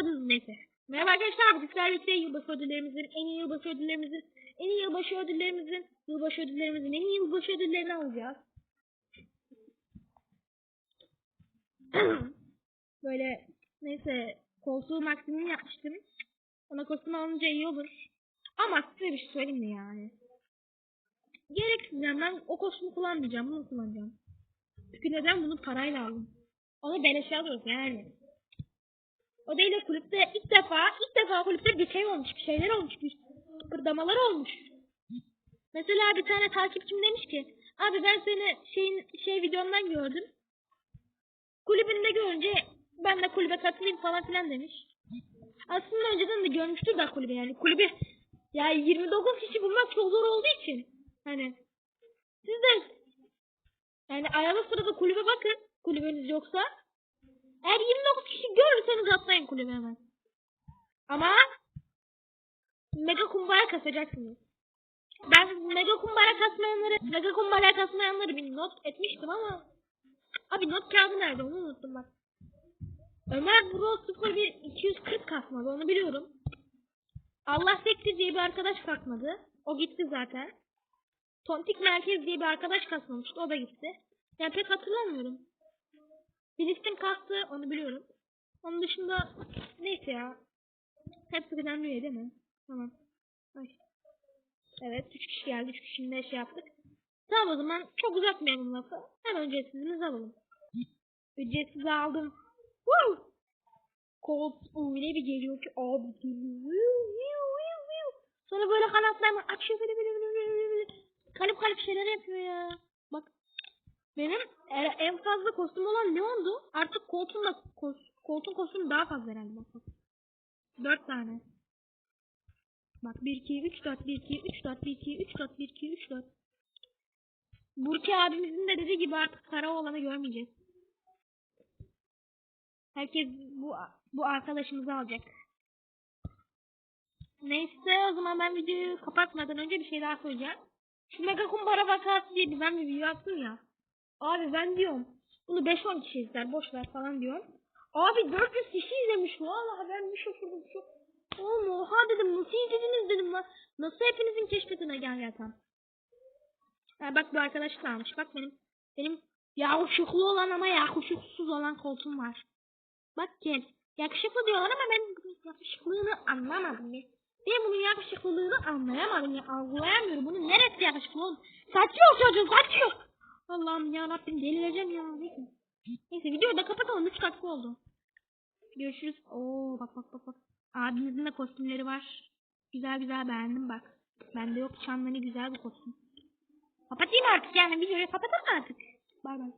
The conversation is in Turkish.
Başladınız neyse. Merhaba arkadaşlar. Sizlerle birlikte yılbaşı ödüllerimizin, en iyi yılbaşı ödüllerimizin, en iyi yılbaşı ödüllerimizin, yılbaşı ödüllerimizin en iyi yılbaşı ödüllerini alacağız. Böyle neyse koltuğu maksimum yapmıştım. Ona kostüm alınca iyi olur. Ama size bir şey söyleyeyim mi yani? Gereksiz ben o kostümü kullanmayacağım. Bunu kullanacağım. Çünkü neden bunu parayla aldım? Onu beleşe alıyoruz yani. O değil de kulüpte ilk defa ilk defa kulüpte bir şey olmuş. Bir şeyler olmuş. Bir kırdamalar olmuş. Mesela bir tane takipçim demiş ki abi ben seni şeyin şey videondan gördüm. Kulübünde görünce ben de kulübe katılayım falan filan demiş. Aslında önceden de görmüştür da kulübe yani. Kulübü yani 29 kişi bulmak çok zor olduğu için. Hani siz de yani ayağınız sırada kulübe bakın. Kulübeniz yoksa. Eğer 29 kişi görürseniz atlayın kulübe hemen. Ama mega kumbara kasacaksınız. Ben mega kumbara kasmayanları, mega kumbara kasmayanları bir not etmiştim ama abi not kağıdı nerede onu unuttum bak. Ömer Bro 01 240 kasmadı onu biliyorum. Allah Sekti diye bir arkadaş kasmadı. O gitti zaten. Tontik Merkez diye bir arkadaş kasmamıştı. O da gitti. Yani pek hatırlamıyorum. Filistin kastı onu biliyorum. Onun dışında neyse ya. Hepsi önemli değil mi? Tamam. Ay. Evet 3 kişi geldi. 3 kişinin de şey yaptık. Tamam o zaman çok uzatmayalım lafı. Hemen ücretsizimizi alalım. Ücretsiz aldım. Woo! Colt öyle bir geliyor ki abi geliyor. Sonra böyle kanatlarını açıyor böyle böyle böyle böyle. Kalp kalp şeyler yapıyor ya. Bak benim e- en fazla kostüm olan Leon'du. Artık koltuğun da koltuğun kostümü daha fazla herhalde bak bak. 4 tane. Bak 1 2 3 4 1 2 3 4 1 2 3 4 1 2 3 4. Burki abimizin de dediği gibi artık kara olanı görmeyeceğiz. Herkes bu bu arkadaşımızı alacak. Neyse o zaman ben videoyu kapatmadan önce bir şey daha söyleyeceğim. Şu mega kumbara vakası diye ben bir video yaptım ya. Abi ben diyorum bunu 5-10 kişi izler boş ver falan diyorum. Abi 400 kişi izlemiş vallahi ben bir şaşırdım şu. Oğlum oha dedim nasıl izlediniz dedim lan. Nasıl hepinizin keşfetine gel yatan. Ha, bak bu arkadaş da almış bak benim benim yakışıklı olan ama yakışıksız olan koltuğum var. Bak gel. Yakışıklı diyorlar ama ben yakışıklılığını anlamadım ya. Ben bunun yakışıklılığını anlayamadım ya. Algılayamıyorum. Bunun neresi yakışıklı oğlum? Saçı yok çocuğun. Allah'ım ya Rabbim delireceğim ya. Neyse. Neyse videoyu da kapatalım. 3 dakika oldu. Görüşürüz. Oo bak bak bak bak. Abimizin de kostümleri var. Güzel güzel beğendim bak. Bende yok çanları güzel bir kostüm. Kapatayım artık yani videoyu kapatalım artık. Bay bay.